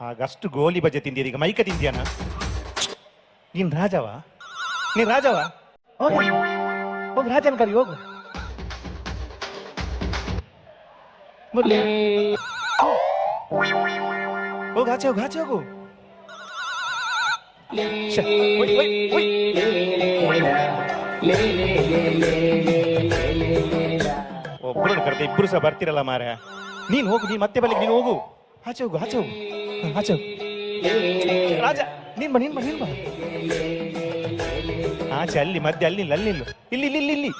ಹಾಗಷ್ಟು ಗೋಲಿ ಬಜೆ ತಿಂದಿದ್ದೀಗ ಈಗ ಮೈಕ ತಿಂದಿಯಾನ ನೀನ್ ರಾಜವ ನೀನ್ ರಾಜವಾ ಹೋಗಿ ಹೋಗಿ ರಾಜನ ಕರಿ ಹೋಗು ಮುರ್ಲಿ ಹೋಗು ಆಚೆ ಹೋಗು ಆಚೆ ಹೋಗು. ಒಬ್ಬರನ್ನು ಕರೆದ ಇಬ್ರು ಸಹ ಬರ್ತಿರಲ್ಲ ಮಾರ ನೀನ್ ಹೋಗು ನೀನ್ ಮತ್ತೆ ಬಲ್ಲಿಗೆ ನೀನು ಹೋಗು. ಆಚೆ ಹೋಗು ಆಚೆ ಹೋಗು. ಹ, ಆಚೆ ಹೋಗು. ರಾಜ ನೀನ್ ಬಾ ನೀನ್ ಬಾ ನೀನ್ ಬಾ. ಆಚೆ ಅಲ್ಲಿ ಮಧ್ಯೆ ಅಲ್ಲಿ ನಿಲ್ಲು, ಅಲ್ಲಿ. ಇಲ್ಲಿ ಇಲ್ಲಿ ಇಲ್ಲಿ ಇಲ್ಲಿ.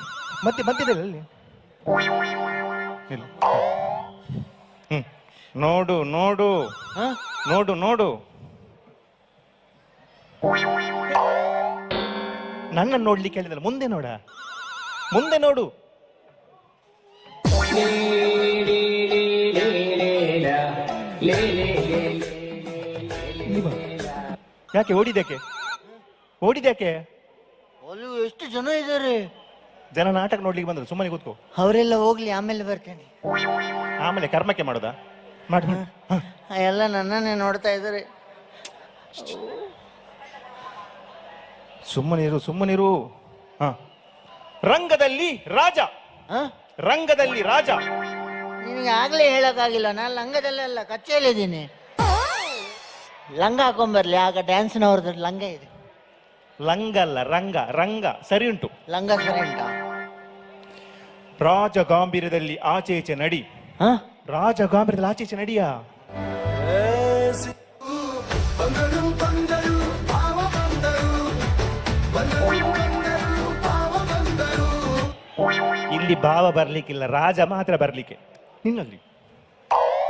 ಮತ್ತೆ ಮಧ್ಯದಲ್ಲಿ ಅಲ್ಲಿ? ನೋಡು ನೋಡು? ನೋಡು ನೋಡು. ನನ್ನ ನೋಡ್ಲಿಕ್ಕೆ ಹೇಳಿದಲ್ಲ ಮುಂದೆ ನೋಡ. ಮುಂದೆ ನೋಡು. ಯಾಕೆ ಓಡಿದ್ಯಾಕೆ ಓಡಿದ್ಯಾಕೆ ಅಲ್ಲಿ ಎಷ್ಟು ಜನ ಇದ್ದಾರೆ ಜನ ನಾಟಕ ನೋಡ್ಲಿಕ್ಕೆ ಬಂದ್ರು ಸುಮ್ಮನೆ ಕೂತ್ಕೋ ಅವರೆಲ್ಲ ಹೋಗ್ಲಿ ಆಮೇಲೆ ಬರ್ತೇನೆ ಆಮೇಲೆ ಕರ್ಮಕ್ಕೆ ಮಾಡುದಾ ಮಾಡಿ. ಎಲ್ಲ ನನ್ನನ್ನೇ ನೋಡ್ತಾ ಇದ್ದಾರೆ ಸುಮ್ಮನಿರು ಸುಮ್ಮನಿರು ಹ ರಂಗದಲ್ಲಿ ರಾಜ ಹ? ರಂಗದಲ್ಲಿ ರಾಜ ನಿನಗೆ ಆಗ್ಲೇ ಹೇಳಕ್ಕಾಗಿಲ್ಲ ನಾನು ಲಂಗದಲ್ಲೆಲ್ಲ ಕಚ್ಚೆಯಲ್ಲಿದ್ದೀನಿ ಲಂಗ ಹಾಕೊಂಬರ್ಲಿ ಆಗ ಡ್ಯಾನ್ಸ್ನವ್ರದ್ದು ಲಂಗ ಇದೆ. ಲಂಗ ಅಲ್ಲ ರಂಗ ರಂಗ ಸರಿ ಉಂಟು. ಲಂಗ ಸರಿ ಉಂಟಾ? ರಾಜ ಗಾಂಭೀರ್ಯದಲ್ಲಿ ಆಚೆ ಈಚೆ ನಡಿ. ಹ? ರಾಜ ಗಾಂಭೀರ್ಯದಲ್ಲಿ ಆಚೆ ಈಚೆ ನಡಿಯಾ? ಇಲ್ಲಿ ಭಾವ ಬರ್ಲಿಕ್ಕಿಲ್ಲ ರಾಜ ಮಾತ್ರ ಬರ್ಲಿಕ್ಕೆ. ನಿನ್ನಲ್ಲಿ.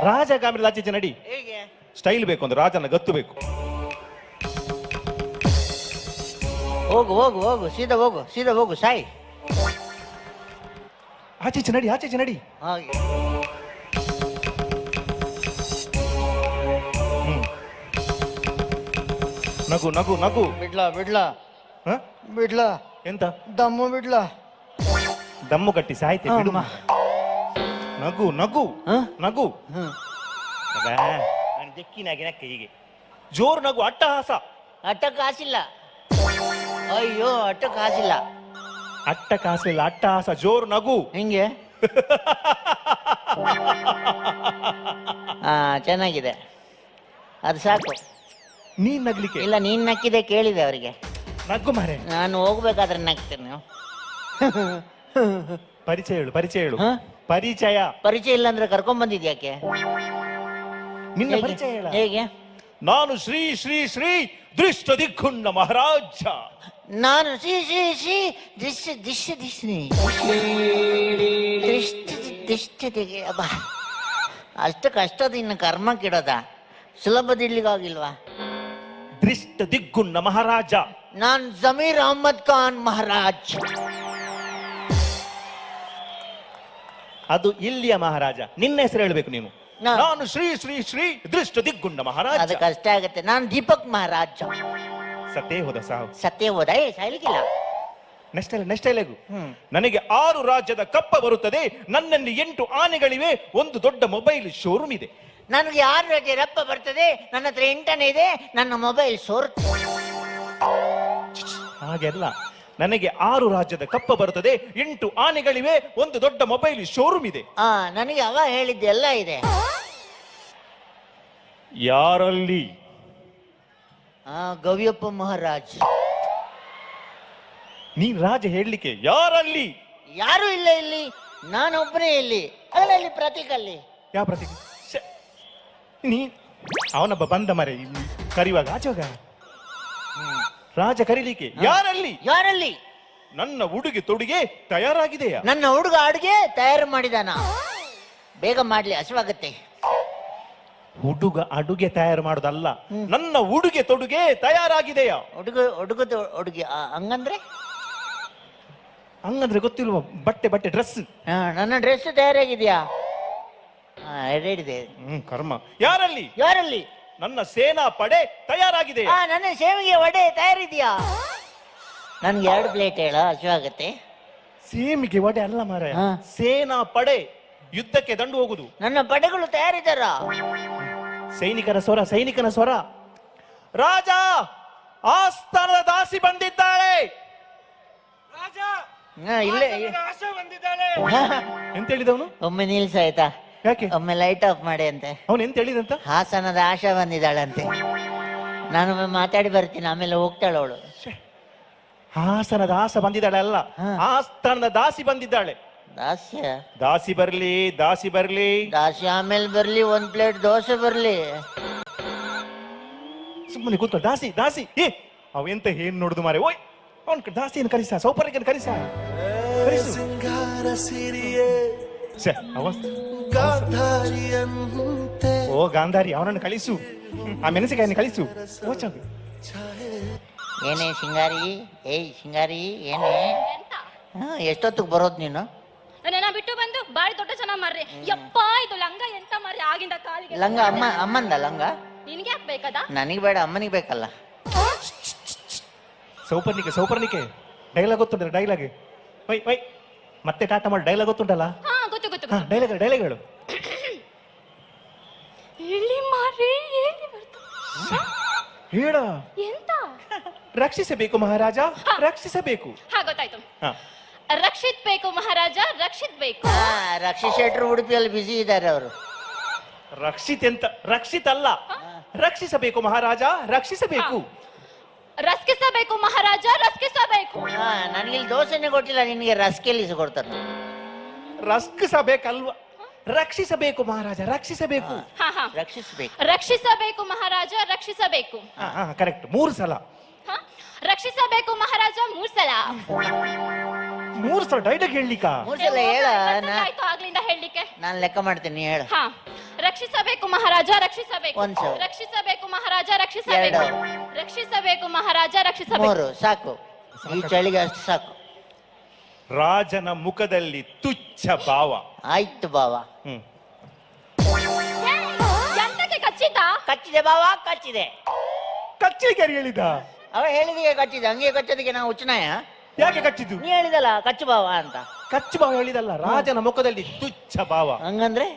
ರಾಜ ಗಾಂಭೀರ್ಯದಲ್ಲಿ ಆಚೆ ನಡಿ ಹೇಗೆ? ಸ್ಟೈಲ್ ಬೇಕು ಅಂದ್ರೆ ರಾಜನ ಗತ್ತು ಬೇಕು. ಹೋಗು ಹೋಗು ಹೋಗು ಸೀದಾ ಹೋಗು ಸೀದಾ ಹೋಗು ಸಾಯಿ. ಆಚೆ ಈಚೆ ನಡಿ ಆಚೆ ಈಚೆ ನಡಿ. ಹಾಗೆ. ನಕು ನಗು ನಗು ನಗು. ಬಿಡ್ಲಾ ಬಿಡ್ಲಾ. ಹ? ಬಿಡ್ಲಾ. ಎಂತ? ದಮ್ಮು ಬಿಡ್ಲಾ. ದಮ್ಮು ಕಟ್ಟಿ ಸಾಯ್ತೆ ಬಿಡು. ನಗು ನಗು ಹ? ನಗು. ಹ್ಮ್ ಅಬ್ಬಾ, ನಾನು ಬೆಕ್ಕಿನಾಗಿ ನಕ್ಕ ಹೀಗೆ. ಜೋರು ನಗು ಅಟ್ಟಹಾಸ ಅಟ್ಟ ಕಾಸಿಲ್ಲ. ಅಯ್ಯೋ ಅಟ್ಟ ಕಾಸಿಲ್ಲ. ಅಟ್ಟ ಕಾಸಿಲ್ಲ ಅಟ್ಟಹಾಸ ಜೋರು ನಗು. ಹಿಂಗೆ? ಹಾ ಚೆನ್ನಾಗಿದೆ. ಅದು ಸಾಕು. ನೀನ್ ನಗ್ಲಿಕ್ಕೆ? ಇಲ್ಲ ನೀನ್ ನಕ್ಕಿದೆ ಕೇಳಿದೆ ಅವರಿಗೆ. ನಗ್ಗು ಮಾರೆ. ನಾನು ಹೋಗ್ಬೇಕಾದ್ರೆ ನಗ್ತೇನೆ. ನೀವು ಪರಿಚಯ ಹೇಳು ಪರಿಚಯ ಹೇಳು. ಹ? ಪರಿಚಯ. ಪರಿಚಯ ಇಲ್ಲ ಅಂದ್ರೆ ಕರ್ಕೊಂಡ್ ಬಂದಿದ್ಯಾಕೆ ನಿನ್ನ ಹೇಗೆ? ಪರಿಚಯ ಹೇಳ. ಹೇಗೆ? ನಾನು ಶ್ರೀ ಶ್ರೀ ಶ್ರೀ ದೃಷ್ಟ ದಿಕ್ಕುಂಡ ಮಹಾರಾಜ. ನಾನು ಶ್ರೀ ಶ್ರೀ ಶ್ರೀ ದೃಶ್ಯ ದೃಶ್ಯ ದಿಶ್ನಿ ದಿಷ್ಟ ದಿಷ್ಟದಿಗೆ ಅಬ್ಬ. ಅಷ್ಟು ಕಷ್ಟದ ಇನ್ನು ಕರ್ಮಕ್ಕಿಡೋದ ಸುಲಭದಿಲ್ಲಿಗಾಗಿಲ್ವಾ ದೃಷ್ಟ ದಿಗ್ಗುಂಡ ಮಹಾರಾಜ. ನಾನು ಜಮೀರ್ ಅಹಮದ್ ಖಾನ್ ಮಹಾರಾಜ್. ಅದು ಇಲ್ಲಿಯ ಮಹಾರಾಜ. ನಿನ್ನ ಹೆಸರು ಹೇಳಬೇಕು ನೀನು. ನಾ- ನಾನು ಶ್ರೀ ಶ್ರೀ ಶ್ರೀ ದೃಷ್ಟ ದಿಗ್ಗುಂಡ ಮಹಾರಾಜ. ಅದು ಕಷ್ಟ ಆಗುತ್ತೆ. ನಾನು ದೀಪಕ್ ಮಹಾರಾಜ. ಸತ್ಯ ಹೋದ ಸಾವು ಸತ್ಯ ಹೋದ. ಏ ನೆಕ್ಸ್ಟ್ ನೆಕ್ಸ್ಟ್ ಹ್ಮ್. ನನಗೆ ಆರು ರಾಜ್ಯದ ಕಪ್ಪ ಬರುತ್ತದೆ. ನನ್ನಲ್ಲಿ ಎಂಟು ಆನೆಗಳಿವೆ. ಒಂದು ದೊಡ್ಡ ಮೊಬೈಲ್ ಶೋರೂಮ್ ಇದೆ. ನನಗೆ ಆರು ರಜೆ ರಪ್ಪ ಬರ್ತದೆ. ನನ್ನ ಹತ್ರ ಎಂಟನೇ ಇದೆ. ನನ್ನ ಮೊಬೈಲ್ ಸೋರ್ ಹಾಗೆಲ್ಲ. ನನಗೆ ಆರು ರಾಜ್ಯದ ಕಪ್ಪ ಬರುತ್ತದೆ ಎಂಟು ಆನೆಗಳಿವೆ ಒಂದು ದೊಡ್ಡ ಮೊಬೈಲ್ ಶೋರೂಮ್ ಇದೆ. ಆ ನನಗೆ ಅವ ಹೇಳಿದ್ದೆಲ್ಲ ಇದೆ. ಯಾರಲ್ಲಿ? ಆ ಗವಿಯಪ್ಪ ಮಹಾರಾಜ್. ನೀನ್ ರಾಜ ಹೇಳಲಿಕ್ಕೆ ಯಾರಲ್ಲಿ? ಯಾರು ಇಲ್ಲ ಇಲ್ಲಿ ನಾನೊಬ್ಬನೇ ಇಲ್ಲಿ. ಅದರಲ್ಲಿ ಪ್ರತೀಕ್ ಅಲ್ಲಿ. ಯಾವ ಪ್ರತೀಕ್. ನೀ ಅವನೊಬ್ಬ ಬಂದ ಮರೆ ಇಲ್ಲಿ ಕರಿವಾಗ ಆಚೆ ಹೋಗ. ರಾಜ ಕರೀಲಿಕ್ಕೆ ಯಾರಲ್ಲಿ? ಯಾರಲ್ಲಿ? ನನ್ನ ಉಡುಗೆ ತೊಡುಗೆ ತಯಾರಾಗಿದೆಯಾ? ನನ್ನ ಹುಡುಗ ಅಡುಗೆ ತಯಾರು ಮಾಡಿದಾನ? ಬೇಗ ಮಾಡ್ಲಿ ಹಸುವಾಗತ್ತೆ. ಹುಡುಗ ಅಡುಗೆ ತಯಾರು ಮಾಡೋದಲ್ಲ ನನ್ನ ಉಡುಗೆ ತೊಡುಗೆ ತಯಾರಾಗಿದೆಯಾ? ಹುಡುಗ ಹುಡುಗದ ಹುಡುಗಿ ಆ, ಹಂಗಂದ್ರೆ? ಹಂಗಂದ್ರೆ ಗೊತ್ತಿಲ್ವ ಬಟ್ಟೆ ಬಟ್ಟೆ ಡ್ರೆಸ್ ಆ, ನನ್ನ ಡ್ರೆಸ್ ತಯಾರಾಗಿದೆಯಾ? ರೆಡಿ ಇದೆ ಹ್ಮ್ ಕರ್ಮ. ಯಾರಲ್ಲಿ? ಯಾರಲ್ಲಿ? ನನ್ನ ಸೇನಾ ಪಡೆ ತಯಾರಾಗಿದೆ. ಆ ನನ್ನ ಸೇವಿಗೆ ವಡೆ ತಯಾರಿದ್ಯಾ? ನನ್ಗೆ ಎರಡು ಪ್ಲೇಟ್ ಹೇಳ ಹಸಿವಾಗತ್ತೆ ಸೇಮಿಗೆ ಒಡೆ ಅಲ್ಲ ಮಾರಾಯ ಹಾ. ಸೇನಾ ಪಡೆ ಯುದ್ಧಕ್ಕೆ ದಂಡು ಹೋಗುದು. ನನ್ನ ಪಡೆಗಳು ತಯಾರಿದ್ದಾರ? ಸೈನಿಕರ ಸ್ವರ ಸೈನಿಕನ ಸ್ವರ. ರಾಜ ಆಸ್ಥಾನದ ದಾಸಿ ಬಂದಿದ್ದಾಳೆ. ರಾಜ ಹಾ, ಇಲ್ಲೇ. ಆಶೆ ಬಂದಿದ್ದಾಳೆ. ಎಂತ ಹೇಳಿದವನು? ಒಮ್ಮೆ ನಿಲ್ಸಾಯ್ತಾ ಯಾಕೆ? ಒಮ್ಮೆ ಲೈಟ್ ಆಫ್ ಮಾಡಿ ಅಂತೆ ಅವನು ಎಂತ ಹೇಳಿದಂತ? ಹಾಸನದ ಆಶಾ ಬಂದಿದ್ದಾಳಂತೆ. ನಾನು ಒಮ್ಮೆ ಮಾತಾಡಿ ಬರ್ತೀನಿ ಆಮೇಲೆ ಹೋಗ್ತಾಳೆ ಅವಳು. ಹಾಸನ ದಾಸ ಬಂದಿದ್ದಾಳೆ ಅಲ್ಲ. ಆಸ್ಥಾನದ ದಾಸಿ ಬಂದಿದ್ದಾಳೆ. ದಾಸ್ಯ? ದಾಸಿ ಬರ್ಲಿ ದಾಸಿ ಬರ್ಲಿ. ದಾಸಿ ಆಮೇಲೆ ಬರ್ಲಿ ಒಂದ್ ಪ್ಲೇಟ್ ದೋಸೆ ಬರ್ಲಿ. ಸುಮ್ಮನೆ ಕೂತ್ಕೊ ದಾಸಿ ದಾಸಿ ಏ ಅವ ಎಂತ ಏನ್ ನೋಡುದು ಮಾರೆ ಓಯ್ ಅವನ್ ದಾಸಿಯನ್ನು ಕರಿಸ ಸೌಪರ್ಯಕ್ಕೆ ಕರಿಸ. ಕರಿಸು. ಸಿಂಗಾರ ಸಿರಿಯೇ. ಸರ್ ಗಾಂಧಾರಿಯಂತೆ ಓ ಗಾಂಧಾರಿ ಅವನನ್ನು ಕಳಿಸು ಆ ಮೆಣಸಿಕಾಯನ್ನು ಕಳಿಸು ಓ ಚಾಕು. ಏನೇ ಶಿಂಗಾರಿ ಏಯ್ ಶಿಂಗಾರಿ ಏನೇ ಎಂತ ಹಾ, ಎಷ್ಟೊತ್ತಿಗೆ ಬರೋದು ನೀನು ನನ್ನ ಬಿಟ್ಟು ಬಂದು ಬಾರಿ ದೊಡ್ಡ ಜನ ಮಾರ್ರಿ ಯಪ್ಪ ಇದು ಲಂಗ ಎಂತ ಮಾರ್ರಿ ಆಗಿಂದ ಕಾಲಿಗೆ ಲಂಗ ಅಮ್ಮ ಅಮ್ಮಂದ ಲಂಗ ನಿನ್ಗೆ ಯಾಕೆ ಬೇಕದ ನನಗೆ ಬೇಡ ಅಮ್ಮನಿಗೆ ಬೇಕಲ್ಲ ಸೌಪರ್ಣಿಕೆ ಸೌಪರ್ಣಿಕೆ ಡೈಲಾಗ್ ಗೊತ್ತುಂಟಲ್ಲ ಡೈಲಾಗ್ ವೈ ವೈ ಮತ್ತೆ ಟಾಟಾ ಮಾಡಿ ಡೈಲಾಗ್ ಗೊತ್ತುಂಟಲ್ಲ ಹಾ ಡೈಲಾಗ್ ಡೈಲಾಗ್ ಹೇಳು ಇಲ್ಲಿ ಮಾರಿ ಬರ್ತು. ಹೇಳ? ಎಂತ? ರಕ್ಷಿಸಬೇಕು ಮಹಾರಾಜ ರಕ್ಷಿಸಬೇಕು. ಹಾ ಗೊತ್ತಾಯ್ತು. ಹಾ. ರಕ್ಷಿತ್ ಬೇಕು ಮಹಾರಾಜ ರಕ್ಷಿತ್ ಬೇಕು ಹಾ ರಕ್ಷಿ ಶೆಟ್ರು ಉಡುಪಿಯಲ್ಲಿ ಬಿಸಿ ಇದ್ದಾರೆ ಅವರು. ರಕ್ಷಿತ್ ಎಂತ ರಕ್ಷಿತ್ ಅಲ್ಲ ರಕ್ಷಿಸಬೇಕು ಮಹಾರಾಜ ರಕ್ಷಿಸಬೇಕು. ರಸ್ಕಿಸಬೇಕು ಮಹಾರಾಜ ರಸ್ಕಿಸಬೇಕು. ಹಾ ನನಗಿಲ್ಲಿ ದೋಸೆನೆ ಕೊಟ್ಟಿಲ್ಲ ನಿನಗೆ ರಸ್ಕೆಲ್ಲಿ ಕೊಡ್ತಾರೆ ರಕ್ಷಿಸಬೇಕಲ್ವ? ರಕ್ಷಿಸಬೇಕು ಮಹಾರಾಜ ರಕ್ಷಿಸಬೇಕು. ಹಾ ಹಾ. ರಕ್ಷಿಸ್ಬೇಕು. ರಕ್ಷಿಸಬೇಕು ಮಹಾರಾಜ ರಕ್ಷಿಸಬೇಕು. ಹಾ ಹಾ ಕರೆಕ್ಟ್ ಮೂರು ಸಲ. ಹಾ? ರಕ್ಷಿಸಬೇಕು ಮಹಾರಾಜ ಮೂರ್ ಸಲ. ಮೂರು ಸಲ ಡೈಲಾಗ್ ಹೇಳಲಿಕ್ಕ? ಮೂರ್ ಸಲ ಹೇಳ ನಾ ಆಯ್ತು ಆಗ್ಲಿಂದ ಹೇಳಲಿಕ್ಕೆ. ನಾನು ಲೆಕ್ಕ ಮಾಡ್ತೀನಿ ಹೇಳ. ಹಾ. ರಕ್ಷಿಸಬೇಕು ಮಹಾರಾಜ ರಕ್ಷಿಸಬೇಕು. ಒಂದ್. ರಕ್ಷಿಸಬೇಕು ಮಹಾರಾಜ ರಕ್ಷಿಸಬೇಕು. ರಕ್ಷಿಸಬೇಕು ಮಹಾರಾಜ ರಕ್ಷಿಸಬೇಕು. ಮೂರು ಸಾಕು. ಈ ಚಳಿಗೆ ಅಷ್ಟು ಸಾಕು. ರಾಜನ ಮುಖದಲ್ಲಿ ತುಚ್ಛ ಭಾವ. ಆಯ್ತು ಬಾವ ಹ್ಮ್. ಎಂತಕ್ಕೆ ಕಚ್ಚಿತ ಕಚ್ಚಿದೆ ಬಾವ ಕಚ್ಚಿದೆ. ಕಚ್ಚಲಿಕ್ಕೆ ಯಾರು ಹೇಳಿದ? ಅವ ಹೇಳಿದಿಗೆ ಕಚ್ಚಿದೆ ಹಂಗೆ ಕಚ್ಚೋದಕ್ಕೆ ನಾವು ಉಚ್ಚನಾಯ ಯಾಕೆ ಕಚ್ಚಿದ್ದು? ನೀ ಹೇಳಿದಲ್ಲ ಕಚ್ಚು ಬಾವ ಅಂತ. ಕಚ್ಚು ಭಾವ ಹೇಳಿದಲ್ಲ ರಾಜನ ಮುಖದಲ್ಲಿ ತುಚ್ಛ ಭಾವ. ಹಂಗಂದ್ರೆ?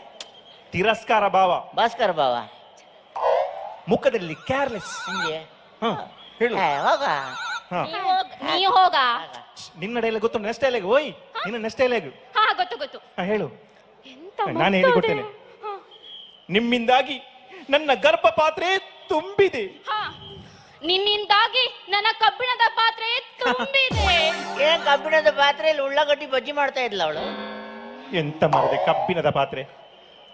ತಿರಸ್ಕಾರ ಭಾವ. ಭಾಸ್ಕರ ಬಾವ ಮುಖದಲ್ಲಿ ಕೇರ್ಲೆಸ್ ಹಂಗೆ? ಹಾ ಹೇಳು. ಏ, ಹೋಗ. ಹ ನೀ ಹೋಗ್ ನೀ ಹೋಗ. ನಿನ್ನ ಡೈಲಾಗ್ ಗೊತ್ತು ನೆಕ್ಸ್ಟ್ ಡೈಲಾಗ್ ಓಯ್ ನಿನ್ನ ನೆಕ್ಸ್ಟ್ ಡೈಲಾಗ್ ಹಾ ಗೊತ್ತು ಗೊತ್ತು. ಹ ಹೇಳು. ಎಂತ ನಾನು ಹೇಳಿ ಹೇಳಿಕೊಡ್ತೇನೆ. ನಿಮ್ಮಿಂದಾಗಿ ನನ್ನ ಗರ್ಭ ಪಾತ್ರೆ ತುಂಬಿದೆ. ಹಾ ನಿನ್ನಿಂದಾಗಿ ನನ್ನ ಕಬ್ಬಿಣದ ಪಾತ್ರೆ ತುಂಬಿದೆ. ಏನ್ ಕಬ್ಬಿಣದ ಪಾತ್ರೆಯಲ್ಲಿ ಉಳ್ಳಾಗಡ್ಡಿ ಬಜ್ಜಿ ಮಾಡ್ತಾ ಇದ್ಲ ಅವಳು. ಎಂತ ಮಾಡಿದೆ ಕಬ್ಬಿಣದ ಪಾತ್ರೆ?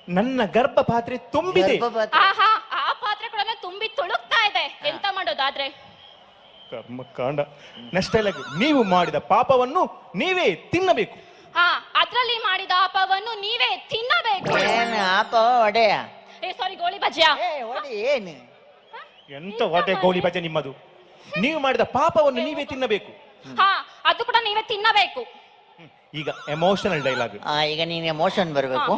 ನನ್ನ ಗರ್ಭ ಪಾತ್ರೆ ತುಂಬಿದೆ ಆಹಾ ಆ ಕೂಡ ತುಂಬಿ ತುಳುಕ್ತಾ ಇದೆ. ಎಂತ ಮಾಡೋದಾದ್ರೆ? ಕರ್ಮ ಕಾಂಡ ನೆಕ್ಸ್ಟ್ ಡೈಲಾಗ್ ನೀವು ಮಾಡಿದ ಪಾಪವನ್ನು ನೀವೇ ತಿನ್ನಬೇಕು. ಹಾ ಅದ್ರಲ್ಲಿ ಮಾಡಿದ ಪಾಪವನ್ನು ನೀವೇ ತಿನ್ನಬೇಕು. ಏನು ಆಪ ಒಡೆಯ ಏ ಸಾರಿ ಗೋಳಿ ಬಜ್ಜಿಯ ಏ ಒಡೆ ಏನು? ಎಂತ ಹೊಟ್ಟೆ ಗೋಳಿ ಬಜೆ ನಿಮ್ಮದು? ನೀವು ಮಾಡಿದ ಪಾಪವನ್ನು ನೀವೇ ತಿನ್ನಬೇಕು. ಹಾ ಅದು ಕೂಡ ನೀವೇ ತಿನ್ನಬೇಕು. ಹ್ಮ್. ಈಗ ಎಮೋಷನಲ್ ಡೈಲಾಗ್ ಆ, ಈಗ ನೀನು ಎಮೋಷನ್ ಬರಬೇಕು.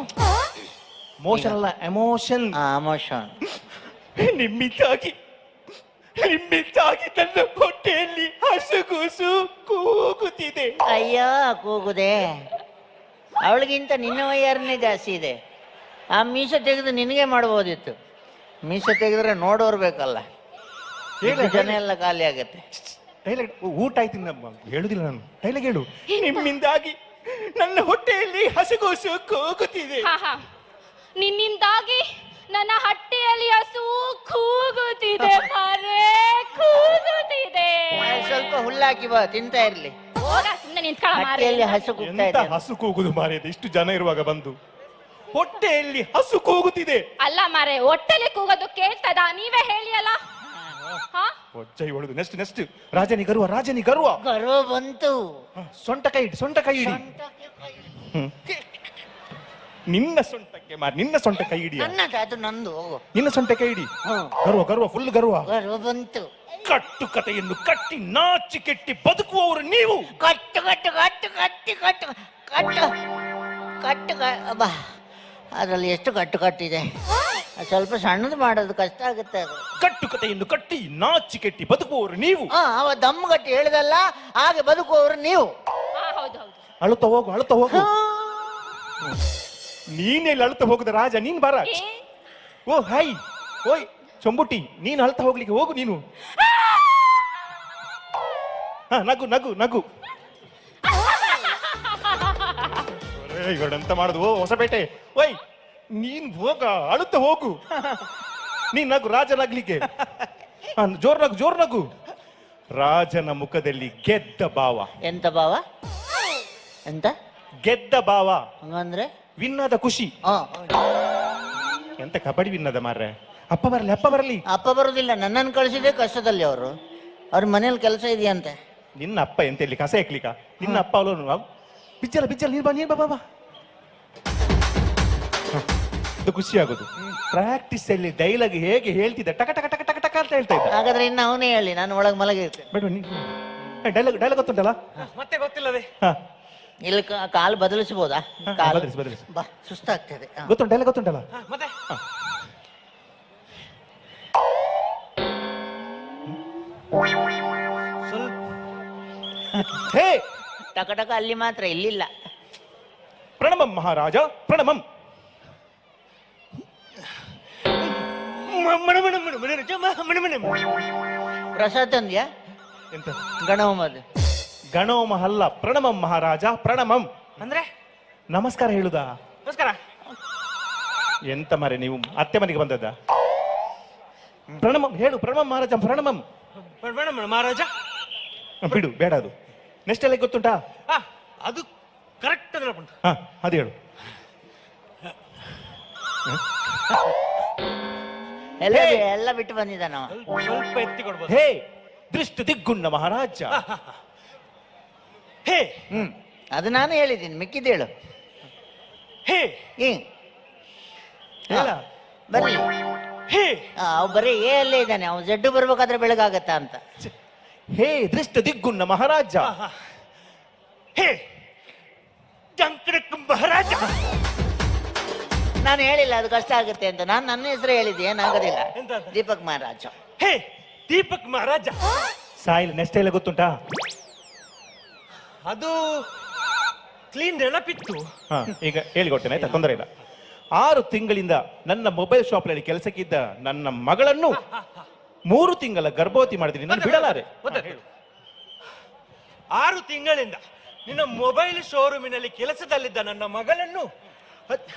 ಮೋಷನ್ ಅಲ್ಲ ಎಮೋಷನ್ ಆ ಎಮೋಷನ್ ನಿಮ್ಮಿಂದಾಗಿ ನಿಮ್ಮಿಂದಾಗಿ ನನ್ನ ಹೊಟ್ಟೆಯಲ್ಲಿ ಹಸುಗೂಸು ಕೂಗುತ್ತಿದೆ. ಅಯ್ಯೋ ಕೂಗುದೆ. ಅವಳಿಗಿಂತ ನಿನ್ನ ವಯ್ಯಾರನೇ ಜಾಸ್ತಿ ಇದೆ. ಆ ಮೀಸೆ ತೆಗೆದು ನಿನಗೆ ಮಾಡ್ಬೋದಿತ್ತು. ಮೀಸೆ ತೆಗೆದ್ರೆ ನೋಡೋರ್ ಬೇಕಲ್ಲ. ಹೇಳು, ಜನ ಎಲ್ಲ ಖಾಲಿ ಆಗತ್ತೆ. ಡೈಲಾಗ್ ಊಟ ಆಯ್ತು ನಮ್ಮ ಹೇಳುದಿಲ್ಲ ನಾನು. ಡೈಲಾಗ್ ಹೇಳು. ನಿಮ್ಮಿಂದಾಗಿ ನನ್ನ ಹೊಟ್ಟೆಯಲ್ಲಿ ಹಸುಗೂಸು ಕೂಗುತ್ತಿದೆ. ಹಾ ಹಾ. ನಿನ್ನಿಂದಾಗಿ ನನ್ನ ಹಟ್ಟಿಯಲ್ಲಿ ಹಸು ಕೂಗುತ್ತಿದೆ ಮಾರೆ ಕೂಗುತ್ತಿದೆ. ಸ್ವಲ್ಪ ಹುಲ್ಲಾಕಿ ಬಾ ತಿಂತಾ ಇರ್ಲಿ. ಹೋಗ ಸುಮ್ಮನೆ ನಿಂತ್ಕೊಳ್ಳ ಹಟ್ಟಿಯಲ್ಲಿ ಹಸು ಕೂಗ್ತಾ ಎಂತ ಇದೆ ಹಸು ಕೂಗುದು ಮಾರೇದು ಇಷ್ಟು ಜನ ಇರುವಾಗ ಬಂದು. ಹೊಟ್ಟೆಯಲ್ಲಿ ಹಸು ಕೂಗುತ್ತಿದೆ. ಅಲ್ಲ ಮಾರೆ ಹೊಟ್ಟೆಲಿ ಕೂಗೋದು ಕೇಳ್ತದ? ನೀವೇ ಹೇಳಿ ಅಲ್ಲ ಹಾ? ಒಜ್ಜೈ ಒಳದು ನೆಕ್ಸ್ಟ್ ನೆಕ್ಸ್ಟ್ ರಾಜನಿ ಗರ್ವ ರಾಜನಿ ಗರ್ವ ಗರ್ವ ಬಂತು. ಸೊಂಟ ಕೈ ಇಡಿ ಸೊಂಟ ಕೈ ಇಡಿ. ಹ್ಮ್. ನಿನ್ನ ಸೊಂಟಕ್ಕೆ ಮಾರಿ ನಿನ್ನ ಸೊಂಟ ಕೈ ಹಿಡಿಯ. ನನ್ನ ಅದು ನಂದು. ನಿನ್ನ ಸೊಂಟ ಕೈ ಹಿಡಿ. ಗರ್ವ ಗರ್ವ ಫುಲ್ ಗರ್ವ. ಗರ್ವ ಬಂತು. ಕಟ್ಟು ಕಥೆಯನ್ನು ಕಟ್ಟಿ ನಾಚಿ ಕೆಟ್ಟಿ ಬದುಕುವವರು ನೀವು. ಕಟ್ಟು ಕಟ್ಟು ಕಟ್ಟು ಕಟ್ಟಿ ಕಟ್ಟು ಕಟ್ಟು ಕಟ್ಟು ಕ- ಅದರಲ್ಲಿ ಎಷ್ಟು ಕಟ್ಟು ಕಟ್ಟಿದೆ? ಅದ್ ಸ್ವಲ್ಪ ಸಣ್ಣದು ಮಾಡೋದು ಕಷ್ಟ ಆಗುತ್ತೆ ಅದು. ಕಟ್ಟು ಕಥೆಯನ್ನು ಕಟ್ಟಿ ನಾಚಿ ಕೆಟ್ಟಿ ಬದುಕುವವರು ನೀವು. ಹಾ ಅವ ದಮ್ಮು ಕಟ್ಟಿ ಹೇಳಿದಲ್ಲ ಹಾಗೆ ಬದುಕುವವರು ನೀವು. ಹೌದು ಹೌದು. ಅಳುತ್ತಾ ಹೋಗು ಅಳುತ್ತಾ ಹೋಗು. ನೀನೆಲ್ಲಿ ಅಳ್ತಾ ಹೋಗುದ ರಾಜ ನೀನ್ ಬಾರ. ಏ? ಓ ಹಾಯ್ ಓಯ್ ಚೊಂಬುಟ್ಟಿ ನೀನು ಅಳ್ತಾ ಹೋಗ್ಲಿಕ್ಕೆ ಹೋಗು ನೀನು. ಹಾ ನಗು ನಗು ನಗು. ಇವಳೆಂತ ಮಾಡುದು? ಓ ಹೊಸಪೇಟೆ ಓಯ್ ನೀನ್ ಹೋಗ ಅಳುತ್ತ ಹೋಗು. ನೀನ್ ನಗು ರಾಜನಾಗ್ಲಿಕ್ಕೆ ಹಾ, ಜೋರ್ ನಗು ಜೋರ್ ನಗು. ರಾಜನ ಮುಖದಲ್ಲಿ ಗೆದ್ದ ಭಾವ. ಎಂತ ಭಾವ? ಎಂತ? ಗೆದ್ದ ಭಾವ. ಹಂಗಂದ್ರೆ? ವಿನ್ನದ ಖುಷಿ. ಆ, ಎಂತ ಕಬಡ್ಡಿ ವಿನ್ನದ ಮಾರ್ರೆ? ಅಪ್ಪ ಬರಲಿ ಅಪ್ಪ ಬರಲಿ. ಅಪ್ಪ ಬರೋದಿಲ್ಲ ನನ್ನನ್ನು ಕಳಿಸಿದೆ ಕಷ್ಟದಲ್ಲಿ ಅವರು. ಅವ್ರ ಮನೇಲಿ ಕೆಲಸ ಇದೆಯಂತೆ. ನಿನ್ನ ಅಪ್ಪ ಎಂತ ಇಲ್ಲಿ ಕಸ ಎಕ್ಲಿಕ ನಿನ್ನ ಅಪ್ಪ ಅವಳು ಬಿಚ್ಚಲ ಬಿಚ್ಚಲ ನೀನ್ ಬಾ ನೀನ್ ಬಾ ಬಾ, ಬಾ. ಹ, ಇದು ಖುಷಿ ಆಗುದು. ಪ್ರಾಕ್ಟೀಸ್ ಅಲ್ಲಿ ಡೈಲಾಗ್ ಹೇಗೆ ಹೇಳ್ತಿದ್ದ ಟಕ ಟಕ ಟಕ ಟಕ ಟಕ ಅಂತ ಹೇಳ್ತಾ ಇದ್ದ. ಹಾಗಾದ್ರೆ ಇನ್ನು ಅವನೇ ಹೇಳಿ ನಾನು ಒಳಗೆ ಮಲಗಿರ್ತೇನೆ. ಬೇಡ ಡೈಲಾಗ್ ಡೈಲಾಗ್ ಗೊತ್ತುಂಟಲ್ಲ? ಮತ್ತೆ ಗೊತ್ತಿಲ್ಲದೆ ಹಾ. ಇಲ್ಲಿ ಕಾ- ಕಾಲು ಬದಲಿಸಬಹುದಾ? ಕಾಲು. ಬದಲಿಸಿ, ಬದಲಿಸಿ. ಬಾ ಸುಸ್ತಾಗ್ತದೆ. ಗೊತ್ತುಂಟಲ್ಲ ಗೊತ್ತುಂಟು ಗೊತ್ತುಂಟಲ್ಲ ಮತ್ತೆ? ಸ್ವಲ್ಪ. ಹೇ! ಟಕ ಟಕ ಅಲ್ಲಿ ಮಾತ್ರ ಇಲ್ಲಿಲ್ಲ. ಪ್ರಣಮಂ ಮಹಾರಾಜ ಪ್ರಣಮಂ. ಮ- ಮಣ ಮಣ ಮಣ ಮಣ ರಜ, ಮ- ಮಣ ಮಣ ಮಣ. ಪ್ರಸಾದ್ ತಂದ್ಯಾ? ಎಂತ? ಗಣೋಮ ಅಲ್ಲ ಪ್ರಣಮಂ ಮಹಾರಾಜ ಪ್ರಣಮಂ. ಅಂದ್ರೆ? ನಮಸ್ಕಾರ ಹೇಳುದಾ? ನಮಸ್ಕಾರ. ಎಂತ ಮರೆ ನೀವು ಅತ್ತೆ ಮನೆಗೆ ಬಂದದ್ದ? ಪ್ರಣಮಂ ಹೇಳು ಪ್ರಣಮಂ ಮಹಾರಾಜ ಪ್ರಣಮಂ. ಪ್ರಣಮಂ ಮಹಾರಾಜ. ಬಿಡು ಬೇಡ ಅದು. ನೆಕ್ಸ್ಟ್ ಎಲ್ಲ ಗೊತ್ತುಂಟಾ? ಆ, ಅದು ಕರೆಕ್ಟ್ ನೆನಪುಂಟು ಹಾ ಅದು ಹೇಳು. ಎಲ್ಲ ಎಲ್ಲ ಬಿಟ್ಟು ಬಂದಿದ್ದಾನೆ. ಸ್ವಲ್ಪ ಸ್ವಲ್ಪ ಎತ್ತಿ ಕೊಡ್ಬೋದು ಹೇ ದೃಷ್ಟ ದಿಗ್ಗುಣ್ಣ ಮಹಾರಾಜ. ಹೇ. ಹ್ಮ್. ಅದು ನಾನು ಹೇಳಿದ್ದೀನಿ ಮಿಕ್ಕಿದ್ದೇಳು ಹೇಳು. ಹೇ. ಏ. ಹೇಳ. ಬರ್ಲಿ ಹೇ. ಆ, ಅವ್ ಬರೀ ಏ ಅಲ್ಲೇ ಇದ್ದಾನೆ ಅವ್ನು ಜಡ್ಡು ಬರ್ಬೇಕಾದ್ರೆ ಬೆಳಗಾಗತ್ತ ಅಂತ. ಹೇ ದೃಷ್ಟ ದಿಗ್ಗುಣ್ಣ ಮಹಾರಾಜ. ಹೇ ಜಂಕಡಕ್ ಮಹಾರಾಜ ನಾನು ಹೇಳಿಲ್ಲ ಅದು ಕಷ್ಟ ಆಗುತ್ತೆ ಅಂತ. ನಾನು ನನ್ನ ಹೆಸರು ಹೇಳಿದ್ದೆ ಏನಾಗೋದಿಲ್ಲ. ಎಂತ? ಅಂತ? ದೀಪಕ್ ಮಹಾರಾಜ. ಹೇ ದೀಪಕ್ ಮಹಾರಾಜ. ಸಾಯಿಲ್ ನೆಸ್ಟ್ ಎಲ್ಲ ಗೊತ್ತುಂಟಾ? ಅದು ಕ್ಲೀನ್ ನೆನಪಿತ್ತು. ಹಾ ಈಗ ಹೇಳಿಕೊಟ್ಟೆನೆ ಆಯ್ತಾ? ತೊಂದರೆ ಇಲ್ಲ. ಆರು ತಿಂಗಳಿಂದ ನನ್ನ ಮೊಬೈಲ್ ಶಾಪ್ನಲ್ಲಿ ಕೆಲಸಕ್ಕಿದ್ದ ನನ್ನ ಮಗಳನ್ನು ಮೂರು ತಿಂಗಳ ಗರ್ಭವತಿ ಮಾಡಿದ್ದೀನಿ. ನಾನು ಬಿಡಲಾರೆ. ಹೇಳು ಆರು ತಿಂಗಳಿಂದ ನಿನ್ನ ಮೊಬೈಲ್ ಶೋರೂಮಿನಲ್ಲಿ ಕೆಲಸದಲ್ಲಿದ್ದ ನನ್ನ ಮಗಳನ್ನು ಹದ್-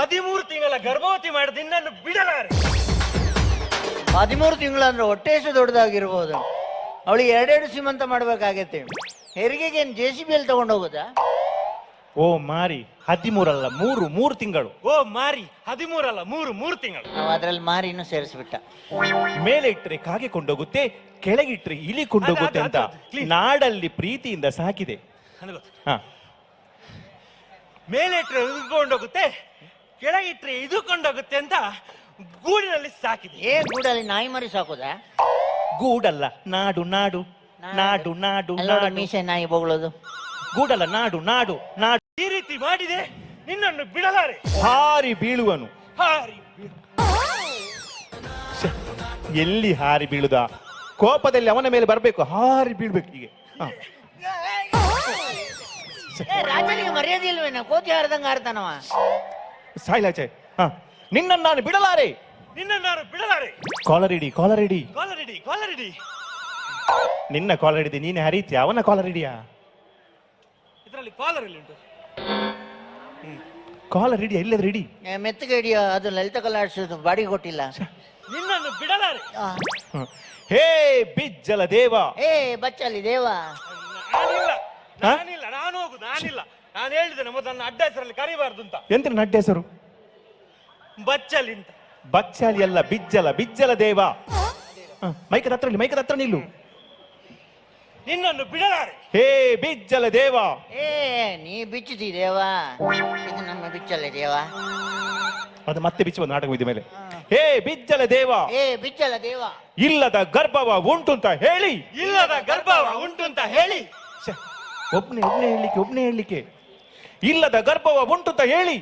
ಹದಿಮೂರು ತಿಂಗಳ ಗರ್ಭವತಿ ಮಾಡಿದ ನಿನ್ನನ್ನು ಬಿಡಲಾರೆ. ಹದಿಮೂರು ತಿಂಗಳಂದ್ರೆ ಹೊಟ್ಟೆ ಎಷ್ಟು ದೊಡ್ಡದಾಗಿರ್ಬೋದು. ಅವಳಿಗೆ ಎರಡೆರಡು ಸೀಮಂತ ಮಾಡ್ಬೇಕಾಗತ್ತೆ. ಹೆರಿಗೆಗೆ ಏನು ಜೆ ಸಿ ಬಿ ಅಲ್ಲಿ ತಗೊಂಡು ಹೋಗೋದಾ ಓ ಮಾರಿ ಹದಿಮೂರಲ್ಲ ಮೂರು ಮೂರು ತಿಂಗಳು. ಓ ಮಾರಿ ಹದಿಮೂರಲ್ಲ ಮೂರು ಮೂರು ತಿಂಗಳು. ನಾವು ಅದ್ರಲ್ಲಿ ಮಾರಿನೂ ಸೇರಿಸ್ಬಿಟ್ಟ. ಮೇಲೆ ಇಟ್ಟರೆ ಕಾಗೆ ಕೊಂಡೋಗುತ್ತೆ ಕೆಳಗಿಟ್ರೆ ಇಲಿ ಕೊಂಡೋಗುತ್ತೆ ಅಂತ ಅದು, ಅದು, clean. ನಾಡಲ್ಲಿ ಪ್ರೀತಿಯಿಂದ ಸಾಕಿದೆ. ನನಗೆ ಗೊತ್ತು. ಹಾ. ಮೇಲೆ ಇಟ್ಟರೆ ಇದ್ಕೊಂಡೋಗುತ್ತೆ ಕೆಳಗಿಟ್ರೆ ಇದು ಕೊಂಡೋಗುತ್ತೆ ಅಂತ ಗೂಡಿನಲ್ಲಿ ಸಾಕಿದೆ. ಏ ಗೂಡಲ್ಲಿ ನಾಯಿ ಮರಿ ಸಾಕೋದಾ? ಗೂಡಲ್ಲ ನಾಡು ನಾಡು. ನಾಡು. ನಾಡು ನೋಡು ಮೀಸೆ ನಾಯಿ ಬೊಗಳೋದು. ಗೂಡಲ್ಲ ನಾಡು ನಾಡು ನಾಡು. ಈ ರೀತಿ ಮಾಡಿದೆ ನಿನ್ನನ್ನು ಬಿಡಲಾರೆ. ಹಾರಿ ಬೀಳುವನು. ಹಾರಿ ಎಲ್ಲಿ ಹಾರಿ ಬೀಳುದ? ಕೋಪದಲ್ಲಿ ಅವನ ಮೇಲೆ ಬರಬೇಕು. ಹಾರಿ ಬೀಳ್ಬೇಕು ಹೀಗೆ. ಹ. ಏ ರಾಜನಿಗೆ ಮರ್ಯಾದೆ ಇಲ್ವೇನ ಕೋತಿ ಹಾರ್ದಂಗ ಹಾರ್ತಾನವ. ಸಾಯ್ಲಾಚೆ ಹ. ನಿನ್ನನ್ನು ನಾನು ಬಿಡಲಾರೆ. ನಿನ್ನನ್ನು ನಾನು ಬಿಡಲಾರೆ. ಕಾಲರ್ ಇಡಿ ಕಾಲರ್ ಇಡಿ ಕಾಲರ್ ಇಡಿ ಕಾಲರ್ ಇಡಿ ನಿನ್ನ ಕಾಲರ್ ಹಿಡಿದು ನೀನೆ ಹರಿತೀಯ? ಅವನ ಕಾಲರ್ ಹಿಡಿಯಾ ಇದರಲ್ಲಿ ಕಾಲರ್ ಇಲ್ಲ ಉಂಟು? ಕಾಲರ್ ಹಿಡಿಯ ಇಲ್ಲದ್ರೆ ಹಿಡಿ. ಏ, ಮೆತ್ತಗೆ ಹಿಡಿಯೋ ಅದು ಲಲಿತ ಕಲಾಡಿಸೋದು ಬಾಡಿಗೆ ಕೊಟ್ಟಿಲ್ಲ. ನಿನ್ನನ್ನು ಬಿಡಲಾರೆ. ಆ. ಹ. ಹೇ ಬಿಜ್ಜಲ ದೇವ. ಹೇ ಬಚ್ಚಲಿ ದೇವ. ನಾನಿಲ್ಲ? ನಾನಿಲ್ಲ. ನಾನು ಹೋಗು ನಾನಿಲ್ಲ. ನಾನು ಹೇಳಿದೆ ನಮ್ಮ ನನ್ನ ಅಡ್ಡ ಹೆಸರಲ್ಲಿ ಕರಿಬಾರ್ದು ಅಂತ. ಎಂತ ಅಡ್ಡ ಹೆಸರು? ಬಚ್ಚಲಿ ಅಂತ. ಬಚ್ಚಲಿ ಅಲ್ಲ ಬಿಜ್ಜಲ ಬಿಜ್ಜಲ ದೇವ. ಮೈಕದ ಹತ್ರ ನಿಲ್ಲು, ಮೈಕದ ಹತ್ರ ನಿಲ್ಲು. ನಿನ್ನನ್ನು ಬಿಡಲಾರೆ. ಹೇ ಬಿಜ್ಜಲ ದೇವ. ಏ ನೀ ಬಿಚ್ಚಿದಿ ದೇವ. ಇದು ನಮ್ಮ ಬಿಚ್ಚಲ ದೇವ. ಅದು ಮತ್ತೆ ಬಿಚ್ಚುವ ನಾಟಕ ಇದ್ದ ಮೇಲೆ. ಹೇ. ಬಿಜ್ಜಲ ದೇವ. ಏ ಬಿಚ್ಚಲ ದೇವ. ಇಲ್ಲದ ಗರ್ಭವ ಉಂಟು ಅಂತ ಹೇಳಿ. ಇಲ್ಲದ ಗರ್ಭವ ಉಂಟು ಅಂತ ಹೇಳಿ ಒಬ್ನೇ ಒಬ್ನೇ ಹೇಳಲಿಕ್ಕೆ ಒಬ್ನೇ ಹೇಳಲಿಕ್ಕೆ. ಇಲ್ಲದ ಗರ್ಭವ ಉಂಟು ಅಂತ ಹೇಳಿ.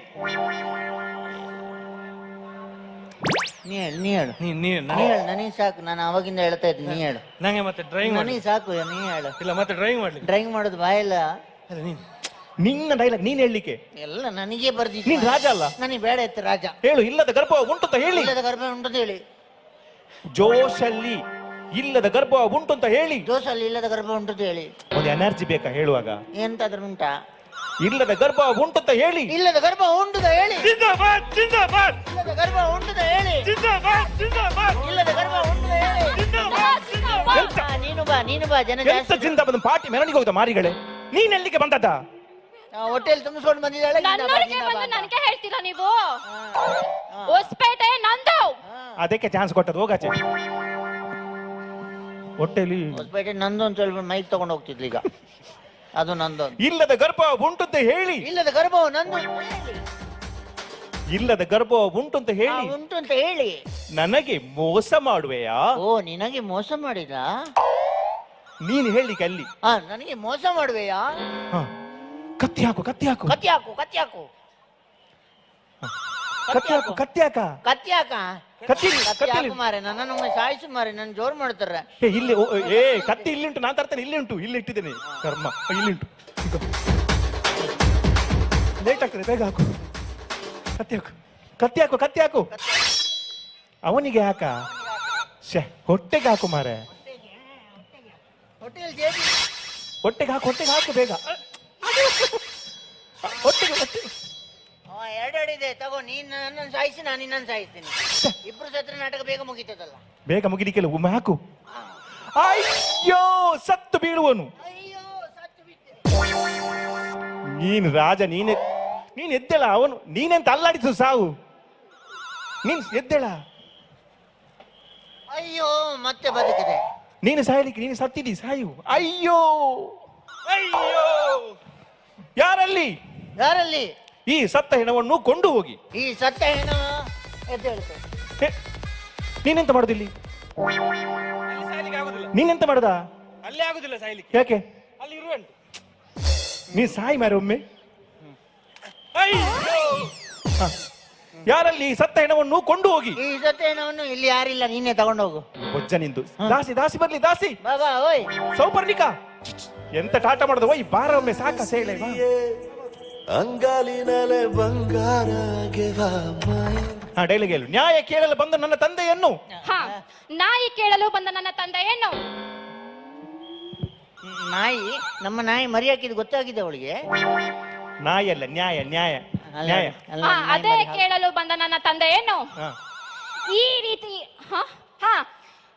ನೀ ಹೇಳು. ನೀ ಹೇಳು ನೀನ್ ನೀನ್ ನೀ ಹೇಳು ನನಗೆ ಸಾಕು. ನಾನು ಅವಾಗಿಂದ ಹೇಳ್ತಾ ಇದ್ದೀನಿ ನೀ ಹೇಳು. ನಂಗೆ ಮತ್ತೆ ಡ್ರೈವಿಂಗ್ ನನಗೆ ಸಾಕು ನೀ ಹೇಳು. ಇಲ್ಲ ಮತ್ತೆ ಡ್ರೈವಿಂಗ್ ಮಾಡ್ಲಿಕ್ಕೆ. ಡ್ರೈವಿಂಗ್ ಮಾಡೋದು ಬಾಯಲ್ಲ. ಅಲ್ಲ ನೀನ್ ನಿನ್ನ ಡೈಲಾಗ್ ನೀನ್ ಹೇಳಲಿಕ್ಕೆ. ಎಲ್ಲ ನನಗೆ ಬರ್ದಿತ್ತು ನೀನ್ ರಾಜ ಅಲ್ಲ. ನನಗೆ ಬೇಡ ಇತ್ತು ರಾಜ. ಹೇಳು ಇಲ್ಲದ ಗರ್ಭ ಉಂಟು ಅಂತ ಹೇಳಿ. ಇಲ್ಲದ ಗರ್ಭ ಉಂಟು ಹೇಳಿ. ಜೋಶಲ್ಲಿ ಇಲ್ಲದ ಗರ್ಭ ಉಂಟು ಅಂತ ಹೇಳಿ. ದೋಸಲ್ಲಿ ಇಲ್ಲದ ಗರ್ಭ ಉಂಟು ಹೇಳಿ. ಒಂದು ಎನರ್ಜಿ ಬೇಕಾ ಹೇಳುವಾಗ? ಎಂತಾದ್ರೂ ಉಂಟಾ? ಇಲ್ಲದ ಗರ್ಭ ಉಂಟು ಅಂತ ಹೇಳಿ. ಇಲ್ಲದ ಗರ್ಭ ಉಂಟುದ ಹೇಳಿ. ಜಿಂದಾಬಾದ್ ಜಿಂದಾಬಾದ್. ಇಲ್ಲದ ಗರ್ಭ ಉಂಟುದ ಹೇಳಿ. ಜಿಂದಾಬಾದ್ ಜಿಂದಾಬಾದ್. ಇಲ್ಲದ ಗರ್ಭ ಉಂಟುದ ಹೇಳಿ. ಜಿಂದಾಬಾದ್ ಜಿಂದಾಬಾದ್. ಬಾ, ನೀನು ಬಾ ನೀನು ಬಾ ಜನ ಎಂತ ಜಾಸ್ತಿ. ಜಿಂದ ಬಂದ ಪಾರ್ಟಿ ಮೆರವಣಿಗೆ ಹೋಗ್ತಾ ಮಾರಿಗಳೇ. ನೀನ್ ಎಲ್ಲಿಗೆ ಬಂದ ಹೋಟೆಲ್ ತುಂಬಿಸ್ಕೊಂಡು ಬಂದಿದ್ದಾಳೆ. ನನ್ನೂರಿಗೆ. ಬಂದು ನನಗೆ ಹೇಳ್ತೀರಾ ನೀವು. ಹೊಸಪೇಟೆ ನಂದು ಅದಕ್ಕೆ ಚಾನ್ಸ್ ಕೊಟ್ಟದ್ದು ಹೋಗಾಚೆ ಹೊಟ್ಟೆಲಿ ಹೊಸಪೇಟೆ ನಂದು ಅಂತ ಸ್ವಲ್ಪ ಮೈಕ್ ತಗೊಂಡು ಹೋಗ್ತಿದ್ಲು ಈಗ. ಅದು ನಂದು ಇಲ್ಲದ ಗರ್ಭ ಉಂಟು ಅಂತ ಹೇಳಿ. ಇಲ್ಲದ ಗರ್ಭವು ನಂದು ಹೇಳಿ. ಇಲ್ಲದ ಗರ್ಭ ಉಂಟು ಅಂತ ಆ, ಹೇಳಿ ಉಂಟು ಅಂತ ಹೇಳಿ. ನನಗೆ ಮೋಸ ಮಾಡುವೆಯಾ? ಓ ನಿನಗೆ ಮೋಸ ಮಾಡಿದ? ನೀನ್ ಹೇಳಿಕ್ಕೆ ಅಲ್ಲಿ ಆ ನನಗೆ ಮೋಸ ಮಾಡುವೆಯಾ? ಹ. ಕತ್ತಿ ಹಾಕು ಕತ್ತಿ ಹಾಕು. ಕತ್ತಿ ಹಾಕು ಕತ್ತಿ ಹಾಕು. ಕತ್ತಿ ಹಾಕು ಕತ್ತಿ ಹಾಕ. ಕತ್ತಿ ಹಾಕ? ಕತ್ತಿ ಕತ್ತಿ ಕತ್ತಿ ಮಾರೆ ಒಮ್ಮೆ ಸಾಯಿಸು ಮಾರೆ ನನ್ನ ಜೋರ್ ಮಾಡ್ತಾರೆ ಏ ಇಲ್ಲಿ ಓ, ಏ ಕತ್ತಿ ಇಲ್ಲಿ ಉಂಟು ನಾನ್ ತರ್ತೇನೆ ಇಲ್ಲಿ ಉಂಟು ಇಲ್ಲಿ ಇಟ್ಟಿದ್ದೇನೆ. ಕರ್ಮ ಇಲ್ಲಿ ಉಂಟು. ಲೇಟ್ ಆಗ್ತದೆ ಬೇಗ ಹಾಕು. ಕತ್ತಿ ಹಾಕು ಕತ್ತಿ ಹಾಕು ಕತ್ತಿ ಹಾಕು. ಅವನಿಗೆ ಹಾಕ. ಶೇ ಹೊಟ್ಟೆಗೆ ಹಾಕು ಮಾರೆ ಹೋಟೆಲ್ ಜೇಬಿ ಹೊಟ್ಟೆಗೆ ಹಾಕು. ಹೊಟ್ಟೆಗೆ ಹಾಕು ಬೇಗ. ಹೊಟ್ಟೆಗೆ ಹೊಟ್ಟೆ. ಅವ ಎರಡೆರಡಿದೆ ತಗೋ ನೀನ್ ನನ್ನನ್ನು ಸಾಯಿಸಿ ನಾನು ನಿನ್ನನ್ನು ಸಾಯಿಸ್ತೀನಿ. ಇಬ್ರು ಸತ್ರ ನಾಟಕ ಬೇಗ ಮುಗೀತದಲ್ಲ? ಬೇಗ ಮುಗಿಲಿಕ್ಕೆಲ್ಲ ಒಮ್ಮೆ ಹಾಕು. ಅಯ್ಯೋ ಸತ್ತು ಬೀಳುವನು. ಅಯ್ಯೋ ಸತ್ತು ಬಿದ್ದೆ. ನೀನು ರಾಜ ನೀನೆ ನೀನ್ ಎದ್ದೆಳ ಅವನು. ನೀನೆಂತ ಅಲ್ಲಾಡಿಸು ಸಾವು. ನೀನ್ ಎದ್ದೇಳ. ಅಯ್ಯೋ ಮತ್ತೆ ಬದುಕಿದೆ. ನೀನು ಸಾಯಲಿಕ್ಕೆ ನೀನು ಸತ್ತಿದಿ ಸಾಯು. ಅಯ್ಯೋ. ಅಯ್ಯೋ. ಯಾರಲ್ಲಿ? ಯಾರಲ್ಲಿ? ಈ ಸತ್ತ ಹೆಣವನ್ನು ಕೊಂಡು ಹೋಗಿ ಈ ಸತ್ತ ಹೆಣ ಎದ್ದೇಳ್ತು ಹೆ, ನೀನೆಂತ ಮಾಡುದಿಲ್ಲಿ? ಅಲ್ಲಿ ಸಾಯ್ಲಿಕ್ಕೆ ಆಗುದಿಲ್ಲ. ನೀನೆಂತ ಮಾಡುದ? ಅಲ್ಲೇ ಆಗುದಿಲ್ಲ ಸಾಯ್ಲಿಕ್ಕೆ. ಯಾಕೆ? ಅಲ್ಲಿ ಇರುವಂಟು ನೀ ಸಾಯಿ ಮಾರ ಒಮ್ಮೆ. ಅಯ್ಯೋ! ಹ. ಯಾರಲ್ಲಿ ಈ ಸತ್ತ ಹೆಣವನ್ನು ಕೊಂಡು ಹೋಗಿ ಈ ಸತ್ತ ಹೆಣವನ್ನು ಇಲ್ಲಿ ಯಾರಿಲ್ಲ ನೀನೆ ತಗೊಂಡು ಹೋಗು ಬೊಜ್ಜ ನಿಂದು. ದಾಸಿ ದಾಸಿ ಬರ್ಲಿ ದಾಸಿ. ಬಾ ಬಾ ಓಯ್ ಸೌಪರ್ಣಿಕ? ಎಂತ ಟಾಟ ಮಾಡುದು ಓಯ್ ಬಾರ ಒಮ್ಮೆ ಸಾಕ ಸೇಳೆ ಬಾ. ಅಂಗಾಲಿನಲೆ ಬಂಗಾರ ಡೈಲಾಗ್ ಹೇಳು. ನ್ಯಾಯ ಕೇಳಲು ಬಂದ ನನ್ನ ತಂದೆಯನ್ನು? ಹಾ ನಾಯಿ ಕೇಳಲು ಬಂದ ನನ್ನ ತಂದೆಯನ್ನು? ನಾಯಿ ನಮ್ಮ ನಾಯಿ ಮರಿ ಹಾಕಿದ್ ಗೊತ್ತಾಗಿದೆ ಅವಳಿಗೆ. ನಾಯಿ ಅಲ್ಲ ನ್ಯಾಯ ನ್ಯಾಯ ಅಲ್ಲ, ನ್ಯಾಯ. ಅಲ್ಲ, ಹಾ ನಾಯಿ ಅದೇ ಮರಿ ಹಾಕಿ- ಕೇಳಲು ಬಂದ ನನ್ನ ತಂದೆಯನ್ನು? ಹಾ. ಈ ರೀತಿ ಹ? ಹಾ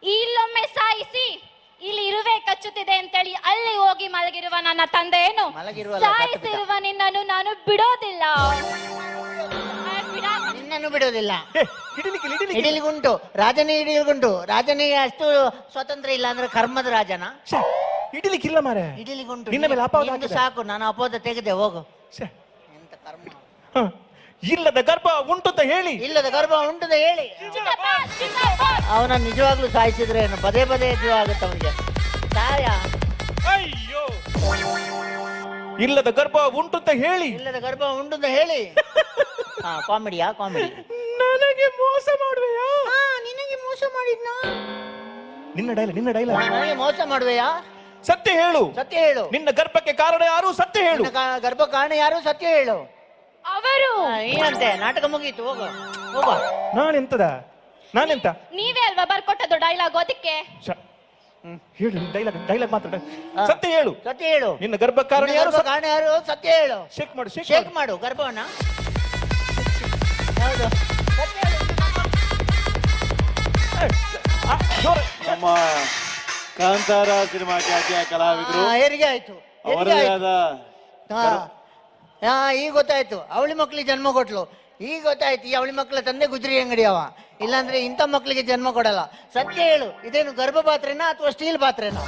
ಇಲ್ಲೊಮ್ಮೆ ಸಾಯಿಸಿ ಇಲ್ಲಿ ಇರುವೆ ಕಚ್ಚುತ್ತಿದೆ ಅಂತೇಳಿ ಅಲ್ಲಿ ಹೋಗಿ ಮಲಗಿರುವ ನನ್ನ ಮಲಗಿರುವಲ್ಲ, ಸತ್ತು ಸಾಯಿಸಿರುವ ನಿನ್ನನ್ನು ನಾನು ಬಿಡೋದಿಲ್ಲ. ನಿನ್ನನ್ನು ಬಿಡೋದಿಲ್ಲ. ಏ, ಹಿಡಿಲಿಕ್ಕೆ ಹಿಡಿಲಿಕ್ಕೆ. ಹಿಡಿಲಿಗುಂಟು. ರಾಜನೇ ಹಿಡಿಲಿಗುಂಟು. ರಾಜನಿಗೆ ಅಷ್ಟು ಸ್ವಾತಂತ್ರ್ಯ ಇಲ್ಲ ಅಂದ್ರೆ ಕರ್ಮದ ರಾಜನ? ಶ್ಯೆ, ಹಿಡಿಲಿಕ್ಕಿಲ್ಲ ಮಾರೆ ಹಿಡಿಲಿಗುಂಟು. ನಿನ್ನ ಮೇಲೆ ಅಪವಾದ ನಿಂದು ಹಾಕಿದೆ. ಸಾಕು ನಾನು ಅಪೋದ ತೆಗೆದೆ ಹೋಗು. ಶ್ಯೆ, ಎಂತ ಕರ್ಮ. ಹ. ಇಲ್ಲದ ಗರ್ಭ ಉಂಟು ಅಂತ ಹೇಳಿ. ಇಲ್ಲದ ಗರ್ಭ ಉಂಟು ಅಂತ ಹೇಳಿ. ಅವನ ನಿಜವಾಗ್ಲೂ ಸಾಯಿಸಿದ್ರೆ ಏನು? ಪದೇ ಪದೇ ಜೀವ ಆಗುತ್ತೆ ಅವನಿಗೆ. ಸಾಯ? ಅಯ್ಯೋ. ಇಲ್ಲದ ಗರ್ಭ ಉಂಟು ಅಂತ ಹೇಳಿ. ಇಲ್ಲದ ಗರ್ಭ ಉಂಟು ಅಂತ ಹೇಳಿ. ಹಾ ಕಾಮಿಡಿಯಾ ಕಾಮಿಡಿ ನನಗೆ ಮೋಸ ಮಾಡುವೆಯಾ? ನಿನಗೆ ಮೋಸ ಮಾಡಿದ್ನ? ನಿನ್ನ ಡೈಲ ನಿನ್ನ ಡೈಲ ನನಗೆ ಮೋಸ ಮಾಡುವೆಯಾ? ಸತ್ಯ ಹೇಳು. ಸತ್ಯ ಹೇಳು. ನಿನ್ನ ಗರ್ಭಕ್ಕೆ ಕಾರಣ ಯಾರು? ಸತ್ಯ ಹೇಳು. ಗರ್ಭ ಕಾರಣ ಯಾರು? ಸತ್ಯ ಹೇಳು. ಅವರು! ಏನಂತೆ? ನಾಟಕ ಮುಗೀತು ಹೋಗ. ಹೋಗ ನಾನು ನಿಂತಾ ನೀವೇ ಅಲ್ವಾ ಬರ್ಕೊಟ್ಟದ್ದು ಡೈಲಾಗ್ ಅದಕ್ಕೆ? ಶ- ಹೇಳು ಡೈಲಾಗ್ ಡೈಲಾಗ್ ಮಾತ್ರ. ಸತ್ಯ ಹೇಳು. ಸತ್ಯ ಹೇಳು. ನಿನ್ನ ಗರ್ಭ ಕಾರಣ ಯಾರು? ಗರ್ಭ ಕಾರಣ ಯಾರು? ಸತ್ಯ ಹೇಳು. ಶೇಕ್ ಮಾಡು ಶೇಕ್ ಶೇಕ್ ಮಾಡು. ಗರ್ಭವನ್ನ ಹೌದು. ಸತ್ಯ ಹೇಳು. ನಮ್ಮ ಕಾಂತಾರ ಸಿನಿಮಾ ಖ್ಯಾತಿಯ ಕಲಾವಿದರು. ಆ, ಹೆರಿಗೆ ಆಯ್ತು. ಹೆರಿಗೆ ಆಯ್ತು. ಆದ ಹಾ. ಹಾ, ಈಗ ಗೊತ್ತಾಯ್ತು. ಅವಳಿ ಮಕ್ಳಿಗೆ ಜನ್ಮ ಕೊಟ್ಲು. ಈಗ ಗೊತ್ತಾಯ್ತು, ಈ ಅವಳಿ ಮಕ್ಕಳ ತಂದೆ ಗುಜ್ರಿ ಅಂಗಡಿ ಅವ. ಇಲ್ಲಾಂದ್ರೆ ಇಂಥ ಮಕ್ಕಳಿಗೆ ಜನ್ಮ ಕೊಡಲ್ಲ. ಸತ್ಯ ಹೇಳು, ಇದೇನು ಗರ್ಭ ಪಾತ್ರೆನಾ ಅಥವಾ ಸ್ಟೀಲ್ ಪಾತ್ರೆನಾ?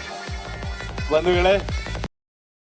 ಬಂಧುಗಳೇ